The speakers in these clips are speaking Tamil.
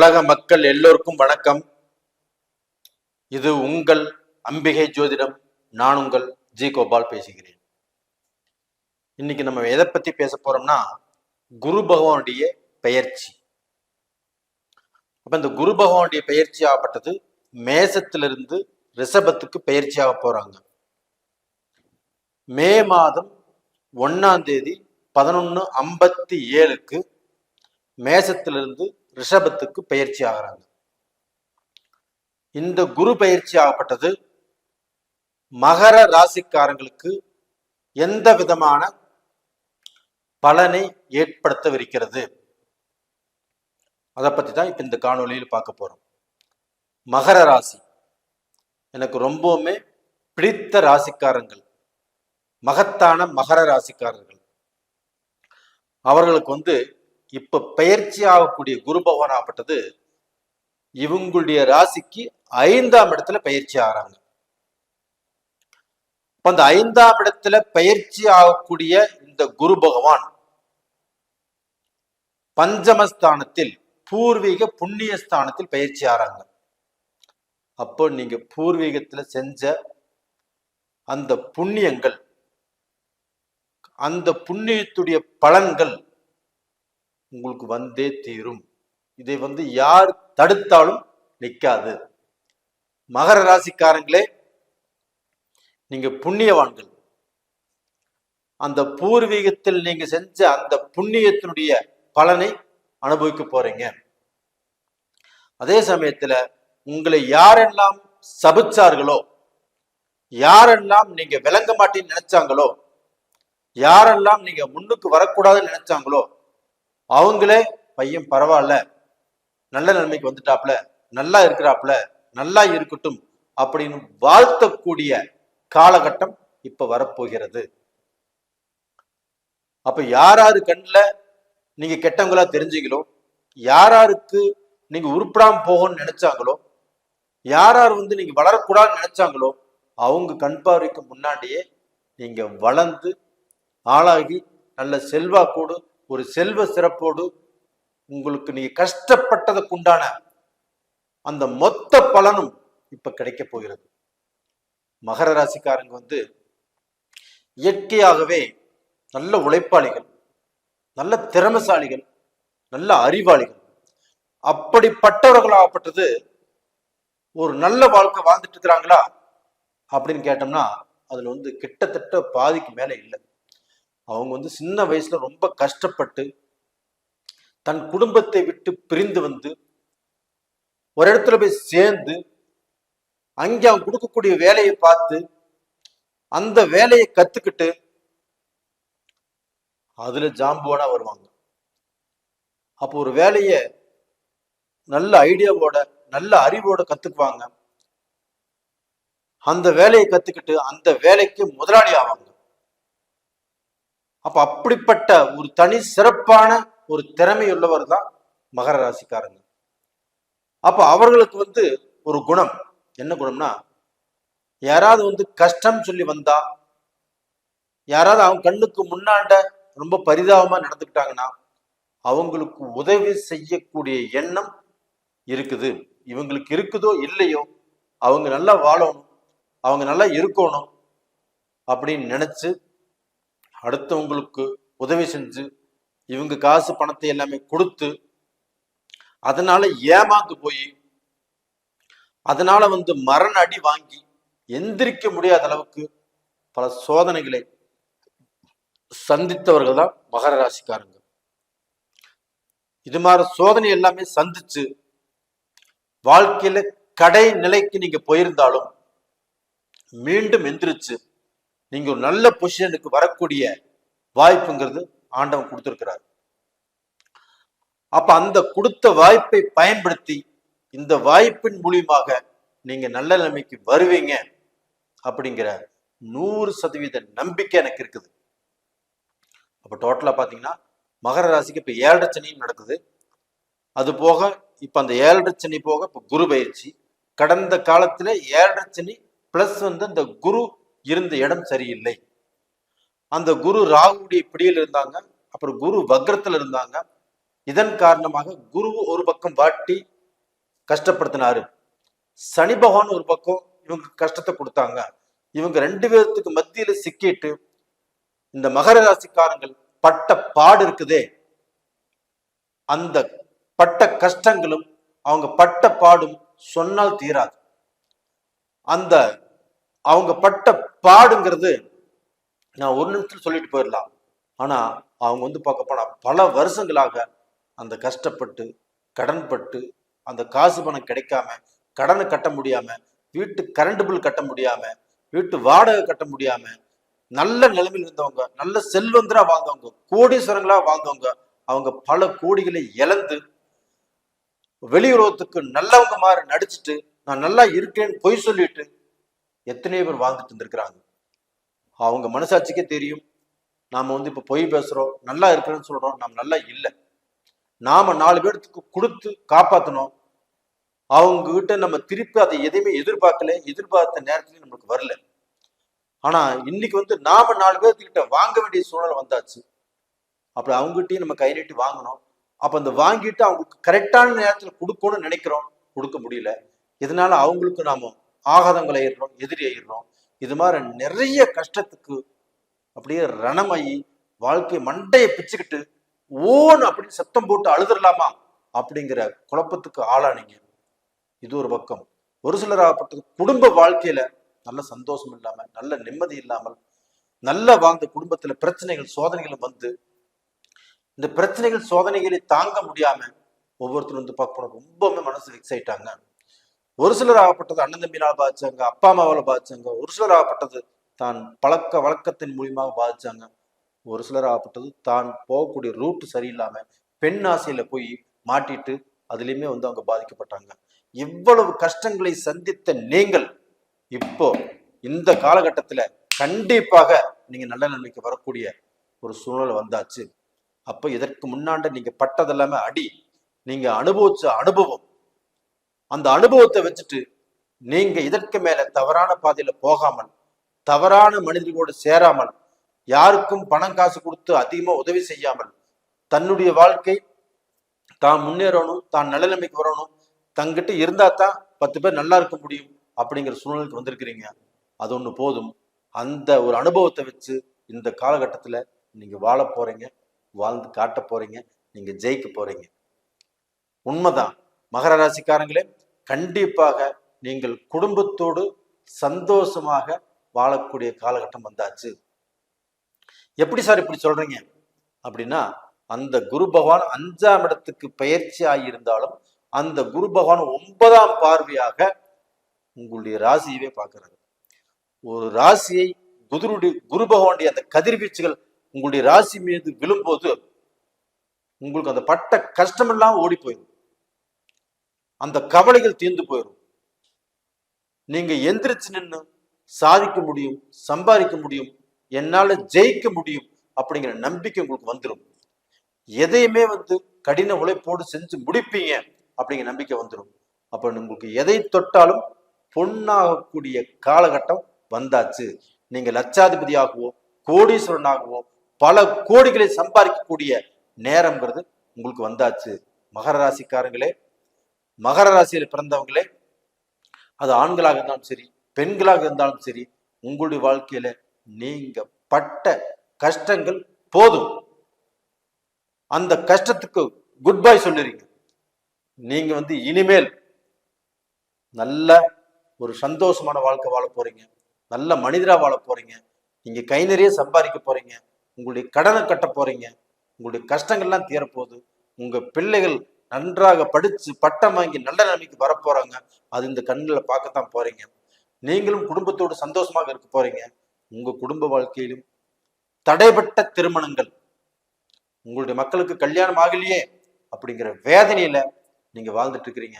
உலக மக்கள் எல்லோருக்கும் வணக்கம். இது உங்கள் அம்பிகை ஜோதிடம் நான் உங்கள் ஜி கோபால் பேசுகிறேன். இன்னைக்கு நம்ம எதை பத்தி பேச போறோம்னா குரு பகவானுடைய பெயர்ச்சி. அப்ப இந்த குரு பகவானுடைய பெயர்ச்சி ஆகப்பட்டது மேசத்திலிருந்து ரிஷபத்துக்கு பெயர்ச்சியாக போறாங்க. மே மாதம் ஒன்னாம் தேதி பதினொன்னு ஐம்பத்தி ஏழுக்கு மேசத்திலிருந்து ரிஷபத்துக்கு பயிற்சி ஆகிறாங்க. இந்த குரு பயிற்சி ஆகப்பட்டது மகர ராசிக்காரங்களுக்கு எந்த விதமான பலனை ஏற்படுத்தவிருக்கிறது? அதை பத்தி தான் இப்ப இந்த காணொலியில் பார்க்க போறோம். மகர ராசி. எனக்கு ரொம்பவுமே பிடித்த ராசிக்காரங்கள் மகத்தான மகர ராசிக்காரர்கள். அவர்களுக்கு வந்து இப்ப பயிற்சி ஆகக்கூடிய குரு பகவான் ஆகப்பட்டது இவங்களுடைய ராசிக்கு ஐந்தாம் இடத்துல பயிற்சி ஆகிறாங்க. இப்ப அந்த ஐந்தாம் இடத்துல பயிற்சி ஆகக்கூடிய இந்த குரு பகவான் பஞ்சமஸ்தானத்தில் பூர்வீக புண்ணிய ஸ்தானத்தில் பயிற்சி ஆறாங்க அப்போ நீங்க பூர்வீகத்துல செஞ்ச அந்த புண்ணியங்கள் அந்த புண்ணியத்துடைய பலன்கள் உங்களுக்கு வந்தே தீரும். இதை வந்து யார் தடுத்தாலும் நிற்காது மகர ராசிக்காரங்களே நீங்க புண்ணியவான்கள். அந்த பூர்வீகத்தில் நீங்க செஞ்ச அந்த புண்ணியத்தினுடைய பலனை அனுபவிக்க போறீங்க. அதே சமயத்துல உங்களை யாரெல்லாம் சபிச்சார்களோ யாரெல்லாம் நீங்க விளங்க மாட்டேன்னு நினைச்சாங்களோ யாரெல்லாம் நீங்க முன்னுக்கு வரக்கூடாதுன்னு நினைச்சாங்களோ அவங்களே பையன் பரவாயில்ல நல்ல நிலைமைக்கு வந்துட்டாப்ல நல்லா இருக்கிறாப்ல நல்லா இருக்கட்டும் அப்படின்னு வாழ்த்தக்கூடிய காலகட்டம் இப்ப வரப்போகிறது. அப்ப யாராரு கண்ணில் நீங்க கெட்டவங்களா தெரிஞ்சீங்களோ யாராருக்கு நீங்க உருப்படாம போகணும்னு நினைச்சாங்களோ யாரார் வந்து நீங்க வளரக்கூடாதுன்னு நினைச்சாங்களோ அவங்க கண் பார்வைக்கு முன்னாடியே நீங்க வளர்ந்து ஆளாகி நல்ல செல்வாக்கோடு ஒரு செல்வ சிறப்போடு உங்களுக்கு நீங்க கஷ்டப்பட்டதுக்குண்டான அந்த மொத்த பலனும் இப்ப கிடைக்க போகிறது. மகர ராசிக்காரங்க வந்து இயற்கையாகவே நல்ல உழைப்பாளிகள் நல்ல திறமசாலிகள் நல்ல அறிவாளிகள். அப்படிப்பட்டவர்களாகப்பட்டது ஒரு நல்ல வாழ்க்கை வாழ்ந்துட்டு இருக்கிறாங்களா அப்படின்னு கேட்டோம்னா அதுல வந்து கிட்டத்தட்ட பாதிக்கு மேல இல்லை. அவங்க வந்து சின்ன வயசுல ரொம்ப கஷ்டப்பட்டு தன் குடும்பத்தை விட்டு பிரிந்து வந்து ஒரு இடத்துல போய் சேர்ந்து அங்கே அவன் கொடுக்கக்கூடிய வேலையை பார்த்து அந்த வேலையை கத்துக்கிட்டு அதுல ஜாம்புவானா வருவாங்க. அப்போ ஒரு வேலைய நல்ல ஐடியாவோட நல்ல அறிவோட கத்துக்குவாங்க. அந்த வேலையை கத்துக்கிட்டு அந்த வேலைக்கு முதலாளி ஆவாங்க. அப்ப அப்படிப்பட்ட ஒரு தனி சிறப்பான ஒரு திறமையுள்ளவர் தான் மகர ராசிக்காரங்க. அப்ப அவர்களுக்கு வந்து ஒரு குணம். என்ன குணம்னா யாராவது வந்து கஷ்டம் சொல்லி வந்தா யாராவது அவங்க கண்ணுக்கு முன்னாண்ட ரொம்ப பரிதாபமா நடந்துக்கிட்டாங்கன்னா அவங்களுக்கு உதவி செய்யக்கூடிய எண்ணம் இருக்குது. இவங்களுக்கு இருக்குதோ இல்லையோ அவங்க நல்லா வாழணும் அவங்க நல்லா இருக்கணும் அப்படின்னு நினைச்சு அடுத்தவங்களுக்கு உதவி செஞ்சு இவங்க காசு பணத்தை எல்லாமே கொடுத்து அதனால ஏமாந்து போய் அதனால வந்து மரண அடி வாங்கி எந்திரிக்க முடியாத அளவுக்கு பல சோதனைகளை சந்தித்தவர்கள் தான் மகர ராசிக்காரங்க. இது மாதிரி சோதனை எல்லாமே சந்திச்சு வாழ்க்கையில கடை நிலைக்கு நீங்க போயிருந்தாலும் மீண்டும் எந்திரிச்சு நீங்க ஒரு நல்ல பொசிஷனுக்கு வரக்கூடிய வாய்ப்புங்கிறது ஆண்டவன் கொடுத்துருக்கிறார். அப்ப அந்த கொடுத்த வாய்ப்பை பயன்படுத்தி இந்த வாய்ப்பின் மூலியமாக நீங்க நல்ல நிலைமைக்கு வருவீங்க அப்படிங்கிற நூறு சதவீத நம்பிக்கை எனக்கு இருக்குது. அப்ப டோட்டலா பாத்தீங்கன்னா மகர ராசிக்கு இப்ப ஏழரை சனியும் நடக்குது. அது போக இப்ப அந்த ஏழரை சனி போக இப்ப குரு பயிற்சி. கடந்த காலத்துல ஏழரை சனி பிளஸ் வந்து அந்த குரு இருந்த இடம் சரியில்லை. அந்த குரு ராகுடைய பிடியில் இருந்தாங்க. அப்புறம் குரு வக்ரத்துல இருந்தாங்க. இதன் காரணமாக குரு ஒரு பக்கம் வாட்டி கஷ்டப்படுத்தினாரு. சனி பகவான் ஒரு பக்கம் இவங்க கஷ்டத்தை கொடுத்தாங்க. இவங்க ரெண்டு பேர்த்துக்கு மத்தியில சிக்கிட்டு இந்த மகர ராசிக்காரங்கள் பட்ட பாடு இருக்குதே. அந்த பட்ட கஷ்டங்களும் அவங்க பட்ட பாடும் சொன்னால் தீராது. அந்த அவங்க பட்ட பாடுங்கிறது நான் ஒரு நிமிஷத்துல சொல்லிட்டு போயிடலாம். ஆனா அவங்க வந்து பார்க்க போனா பல வருஷங்களாக அந்த கஷ்டப்பட்டு கடன்பட்டு அந்த காசு பணம் கிடைக்காம கடனை கட்ட முடியாம வீட்டு கரண்ட் பில் கட்ட முடியாம வீட்டு வாடகை கட்ட முடியாம நல்ல நிலைமையில் இருந்தவங்க நல்ல செல்வந்தரா வாழ்ந்தவங்க கோடீஸ்வரங்களா வாழ்ந்தவங்க அவங்க பல கோடிகளை இழந்து வெளியுறவுத்துக்கு நல்லவங்க மாதிரி நடிச்சுட்டு நான் நல்லா இருக்கேன்னு பொய் சொல்லிட்டு எத்தனையோ பேர் வாழ்ந்துட்டு இருந்திருக்கிறாங்க அவங்க மனசாட்சிக்கே தெரியும். நாம வந்து இப்போ பொய் பேசுகிறோம் நல்லா இருக்கிறேன்னு சொல்கிறோம் நாம் நல்லா இல்லை. நாம நாலு பேர்த்துக்கு கொடுத்து காப்பாற்றணும் அவங்க கிட்ட நம்ம திருப்பி அதை எதையுமே எதிர்பார்க்கல எதிர்பார்த்த நேரத்துலையும் நம்மளுக்கு வரல. ஆனால் இன்னைக்கு வந்து நாம நாலு பேர்த்துக்கிட்ட வாங்க வேண்டிய சூழல் வந்தாச்சு. அப்படி அவங்ககிட்டயும் நம்ம கை நீட்டி வாங்கணும். அப்போ அந்த வாங்கிட்டு அவங்களுக்கு கரெக்டான நேரத்தில் கொடுக்கணும்னு நினைக்கிறோம். கொடுக்க முடியல. இதனால அவங்களுக்கு நாம ஆகாதங்களை ஏறுறோம் எதிரி ஆயிடுறோம். இது மாதிரி நிறைய கஷ்டத்துக்கு அப்படியே ரணமாயி வாழ்க்கையை மண்டையை பிச்சுக்கிட்டு ஓன் அப்படின்னு சத்தம் போட்டு அழுதுடலாமா? அப்படிங்கிற குழப்பத்துக்கு ஆளானீங்க. இது ஒரு பக்கம். ஒரு சிலர் ஆகப்பட்டது குடும்ப வாழ்க்கையில நல்ல சந்தோஷம் இல்லாம நல்ல நிம்மதி இல்லாமல் நல்ல வாழ்ந்த குடும்பத்துல பிரச்சனைகள் சோதனைகள் வந்து இந்த பிரச்சனைகள் சோதனைகளை தாங்க முடியாம ஒவ்வொருத்தரும் வந்து பார்க்க ரொம்பவுமே மனசு ஃபிக்ஸ் ஆயிட்டாங்க. ஒரு சிலர் ஆகப்பட்டது அண்ணன் தம்பினால் பாதிச்சாங்க அப்பா அம்மாவால் பாதிச்சாங்க ஒரு சிலர் ஆகப்பட்டது தான் பழக்க வழக்கத்தின் மூலியமாக பாதிச்சாங்க. ஒரு சிலர் ஆகப்பட்டது தான் போகக்கூடிய ரூட் சரியில்லாம பெண் ஆசையில போய் மாட்டிட்டு அதுலயுமே வந்து அவங்க பாதிக்கப்பட்டாங்க. இவ்வளவு கஷ்டங்களை சந்தித்த நீங்கள் இப்போ இந்த காலகட்டத்துல கண்டிப்பாக நீங்க நல்ல நிலைமைக்கு வரக்கூடிய ஒரு சூழ்நிலை வந்தாச்சு. அப்ப இதற்கு முன்னாண்ட நீங்க பட்டதெல்லாமே அடி நீங்க அனுபவிச்ச அனுபவம் அந்த அனுபவத்தை வச்சுட்டு நீங்க இதற்கு மேல தவறான பாதையில போகாமல் தவறான மனிதர்களோடு சேராமல் யாருக்கும் பணம் காசு கொடுத்து அதிகமா உதவி செய்யாமல் தன்னுடைய வாழ்க்கை தான் முன்னேறணும் தான் நல்ல நிலைமைக்கு வரணும் தங்கிட்ட இருந்தா தான் பத்து பேர் நல்லா இருக்க முடியும் அப்படிங்கிற சூழ்நிலைக்கு வந்திருக்கிறீங்க. அது ஒண்ணு போதும். அந்த ஒரு அனுபவத்தை வச்சு இந்த காலகட்டத்துல நீங்க வாழ போறீங்க வாழ்ந்து காட்ட போறீங்க நீங்க ஜெயிக்க போறீங்க. உண்மைதான். மகர ராசிக்காரங்களே கண்டிப்பாக நீங்கள் குடும்பத்தோடு சந்தோஷமாக வாழக்கூடிய காலகட்டம் வந்தாச்சு. எப்படி சார் இப்படி சொல்றீங்க? அப்படின்னா அந்த குரு பகவான் அஞ்சாம் இடத்துக்கு பயிற்சி ஆகியிருந்தாலும் அந்த குரு பகவான் ஒன்பதாம் பார்வையாக உங்களுடைய ராசியவே பார்க்கிறாரு. ஒரு ராசியை குதிருடைய குரு பகவானுடைய அந்த கதிர்வீச்சுகள் உங்களுடைய ராசி மீது விழும்போது உங்களுக்கு அந்த பட்ட கஷ்டமெல்லாம் ஓடி போயிடும் அந்த கவலைகள் தீர்ந்து போயிடும் நீங்க எந்திரிச்சு நின்று சாதிக்க முடியும் சம்பாதிக்க முடியும் என்னால ஜெயிக்க முடியும் அப்படிங்கிற நம்பிக்கை உங்களுக்கு வந்துடும் எதையுமே வந்து கடின உழைப்போடு செஞ்சு முடிப்பீங்க அப்படிங்கிற நம்பிக்கை வந்துடும் அப்ப உங்களுக்கு எதை தொட்டாலும் பொண்ணாகக்கூடிய காலகட்டம் வந்தாச்சு. நீங்க லட்சாதிபதியாகவோ கோடீஸ்வரனாகவோ பல கோடிகளை சம்பாதிக்கக்கூடிய நேரம்ங்கிறது உங்களுக்கு வந்தாச்சு. மகர ராசிக்காரங்களே மகர ராசியில பிறந்தவங்களே அது ஆண்களாக இருந்தாலும் சரி பெண்களாக இருந்தாலும் சரி உங்களுடைய வாழ்க்கையில நீங்க பட்ட கஷ்டங்கள் போதும். அந்த கஷ்டத்துக்கு குட் பை சொல்லுறீங்க நீங்க வந்து இனிமேல் நல்ல ஒரு சந்தோஷமான வாழ்க்கை வாழ போறீங்க. நல்ல மனிதரா வாழ போறீங்க. நீங்க கை நிறைய சம்பாதிக்க போறீங்க. உங்களுடைய கடனை கட்ட போறீங்க. உங்களுடைய கஷ்டங்கள்லாம் தீரப்போகுது. உங்க பிள்ளைகள் நன்றாக படித்து பட்டம் வாங்கி நல்ல நிலைமைக்கு வரப்போறாங்க. அது இந்த கண்ணில் பார்க்கத்தான் போறீங்க. நீங்களும் குடும்பத்தோடு சந்தோஷமாக இருக்க போறீங்க. உங்க குடும்ப வாழ்க்கையிலும் தடைப்பட்ட திருமணங்கள் உங்களுடைய மக்களுக்கு கல்யாணம் ஆகலையே அப்படிங்கிற வேதனையில நீங்க வாழ்ந்துட்டு இருக்கிறீங்க.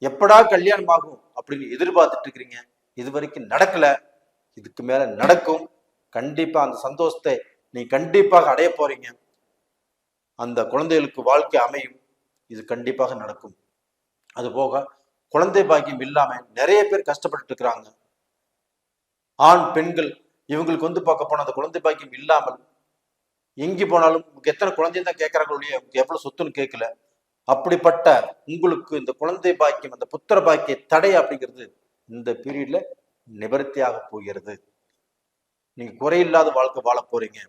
எப்படா கல்யாணம் ஆகும் அப்படின்னு எதிர்பார்த்துட்டு இருக்கிறீங்க. இது வரைக்கும் நடக்கல. இதுக்கு மேல நடக்கும். கண்டிப்பா அந்த சந்தோஷத்தை நீ கண்டிப்பாக அடைய போறீங்க. அந்த குழந்தைகளுக்கு வாழ்க்கை அமையும். இது கண்டிப்பாக நடக்கும். அது போக குழந்தை பாக்கியம் இல்லாம நிறைய பேர் கஷ்டப்பட்டு இருக்கிறாங்க. ஆண் பெண்கள் இவங்களுக்கு வந்து பார்க்க போன அந்த குழந்தை பாக்கியம் இல்லாமல் எங்கே போனாலும் உங்களுக்கு எத்தனை குழந்தையும் தான் கேட்கறாங்க எவ்வளோ உங்களுக்கு எவ்வளவு சொத்துன்னு கேட்கல. அப்படிப்பட்ட உங்களுக்கு இந்த குழந்தை பாக்கியம் அந்த புத்திர பாக்கிய தடை அப்படிங்கிறது இந்த பீரியட்ல நிவர்த்தியாக போகிறது. நீங்க குறையில்லாத வாழ்க்கை வாழ போறீங்க.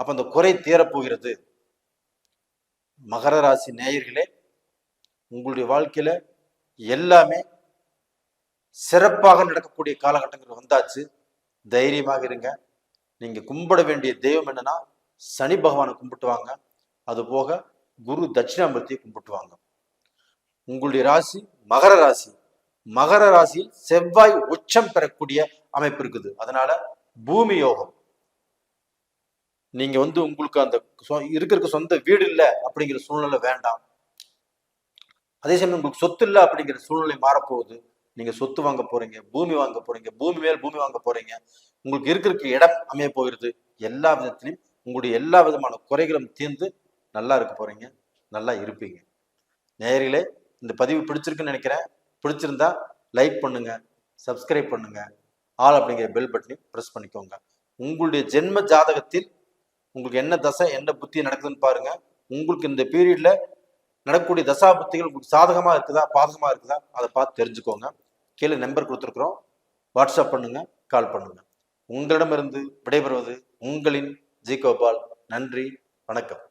அப்ப அந்த குறை தீரப்போகிறது மகர ராசி நேயர்களே உங்களுடைய வாழ்க்கையில எல்லாமே சிறப்பாக நடக்கக்கூடிய காலகட்டங்கள் வந்தாச்சு. தைரியமாக இருங்க. நீங்க கும்பிட வேண்டிய தெய்வம் என்னன்னா சனி பகவானை கும்பிட்டுவாங்க அது போக குரு தட்சிணாமூர்த்தியை கும்பிட்டுவாங்க உங்களுடைய ராசி மகர ராசி. மகர ராசியில் செவ்வாய் உச்சம் பெறக்கூடிய அமைப்பு இருக்குது. அதனால பூமி யோகம் நீங்க வந்து உங்களுக்கு அந்த சொ- இருக்கிற சொந்த வீடு இல்லை அப்படிங்கிற சூழ்நிலை வேண்டாம். அதே சமயம் உங்களுக்கு சொத்து இல்லை அப்படிங்கிற சூழ்நிலை மாறப்போகுது. நீங்க சொத்து வாங்க போறீங்க பூமி வாங்க போறீங்க பூமி மேல் பூமி வாங்க போறீங்க. உங்களுக்கு இருக்கிற இடம் அமைய போகிறது எல்லா விதத்திலையும் உங்களுடைய எல்லா விதமான குறைகளும் தீர்ந்து நல்லா இருக்க போறீங்க நல்லா இருப்பீங்க. நேயர்களே இந்த பதிவு பிடிச்சிருக்குன்னு நினைக்கிறேன். பிடிச்சிருந்தா லைக் பண்ணுங்க சப்ஸ்கிரைப் பண்ணுங்க. ஆல் அப்படிங்கிற பெல் பட்டனையும் ப்ரெஸ் பண்ணிக்கோங்க. உங்களுடைய ஜென்ம ஜாதகத்தில் உங்களுக்கு என்ன தசை என்ன புத்தி நடக்குதுன்னு பாருங்க. உங்களுக்கு இந்த பீரியட்ல நடக்கக்கூடிய தசா புத்திகள் உங்களுக்கு சாதகமா இருக்குதா பாதகமா இருக்குதா அதை பார்த்து தெரிஞ்சுக்கோங்க. கீழே நம்பர் கொடுத்துருக்குறோம். வாட்ஸ்அப் பண்ணுங்க கால் பண்ணுங்க. உங்களிடமிருந்து விடைபெறுவது உங்களின் ஜி கோபால். நன்றி வணக்கம்.